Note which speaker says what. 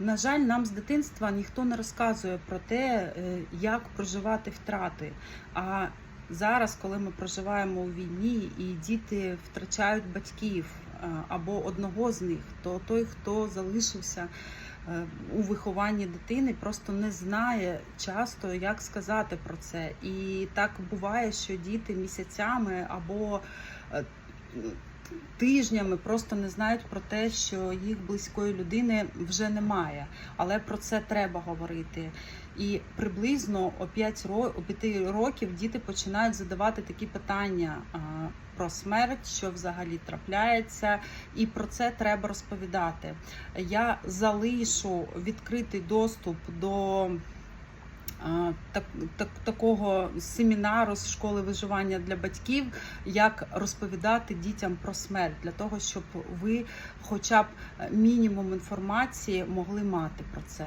Speaker 1: На жаль, нам з дитинства ніхто не розказує про те, е, як проживати втрати. А зараз, коли ми проживаємо у війні і діти втрачають батьків е, або одного з них, то той, хто залишився е, у вихованні дитини, просто не знає часто, як сказати про це. І так буває, що діти місяцями або тижнями просто не знають про те, що їх близької людини вже немає. Але про це треба говорити. І приблизно о 5 ро- о 5 років діти починають задавати такі питання про смерть, що взагалі трапляється, і про це треба розповідати. Я залишу відкритий доступ до. Так, так, такого семінару з школи виживання для батьків, як розповідати дітям про смерть, для того, щоб ви, хоча б мінімум інформації, могли мати про це.